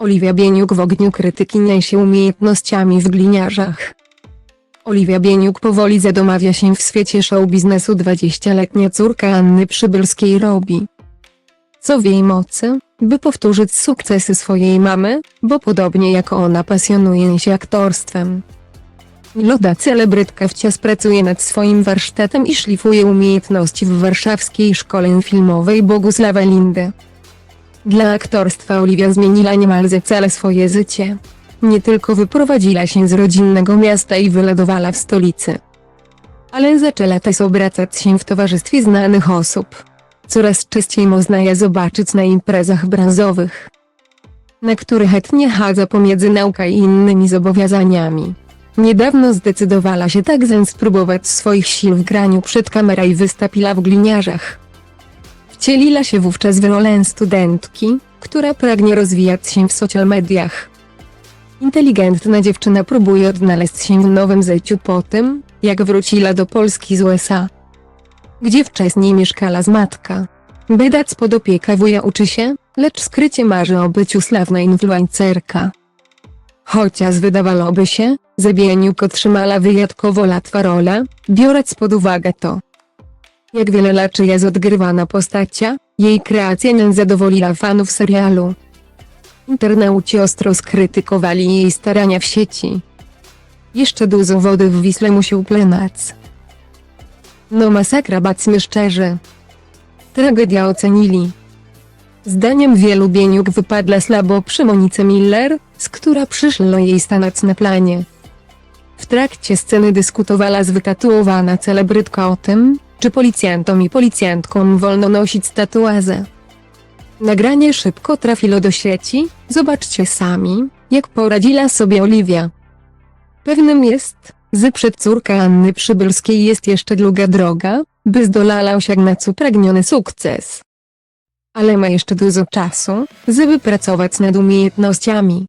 Oliwia Bieniuk w ogniu krytyki niesie umiejętnościami w gliniarzach. Oliwia Bieniuk powoli zadomawia się w świecie show biznesu 20-letnia córka Anny Przybylskiej robi. Co w jej mocy, by powtórzyć sukcesy swojej mamy, bo podobnie jak ona pasjonuje się aktorstwem. Loda celebrytka wciąż pracuje nad swoim warsztatem i szlifuje umiejętności w warszawskiej szkole filmowej Bogusława Lindy. Dla aktorstwa Oliwia zmieniła niemal za całe swoje życie. Nie tylko wyprowadziła się z rodzinnego miasta i wylądowała w stolicy, ale zaczęła też obracać się w towarzystwie znanych osób. Coraz częściej można je zobaczyć na imprezach branżowych, na które chętnie chadza pomiędzy nauką i innymi zobowiązaniami. Niedawno zdecydowała się także spróbować swoich sił w graniu przed kamerą i wystąpiła w gliniarzach. Wcieliła się wówczas w rolę studentki, która pragnie rozwijać się w social mediach. Inteligentna dziewczyna próbuje odnaleźć się w nowym życiu po tym, jak wróciła do Polski z USA, gdzie wcześniej mieszkała z matka. Bydać pod opiekę wuja uczy się, lecz skrycie marzy o byciu sławna influencerka. Chociaż wydawałoby się, że Bieniuk otrzymała wyjątkowo łatwa rola, biorąc pod uwagę to, jak wiele lat jest odgrywana postacia, jej kreacja nie zadowoliła fanów serialu. Internauci ostro skrytykowali jej starania w sieci. Jeszcze dużo wody w Wisle musi upłynąć. No masakra bacmy szczerze. Tragedia ocenili. Zdaniem wielu Bieniuk wypadła słabo przy Monice Miller, z która przyszło jej stanąć na planie. W trakcie sceny dyskutowała z wytatuowana celebrytka o tym, czy policjantom i policjantkom wolno nosić tatuaże. Nagranie szybko trafiło do sieci, zobaczcie sami, jak poradziła sobie Oliwia. Pewnym jest, że przed córka Anny Przybylskiej jest jeszcze długa droga, by zdolała osiągnąć upragniony sukces. Ale ma jeszcze dużo czasu, żeby pracować nad umiejętnościami.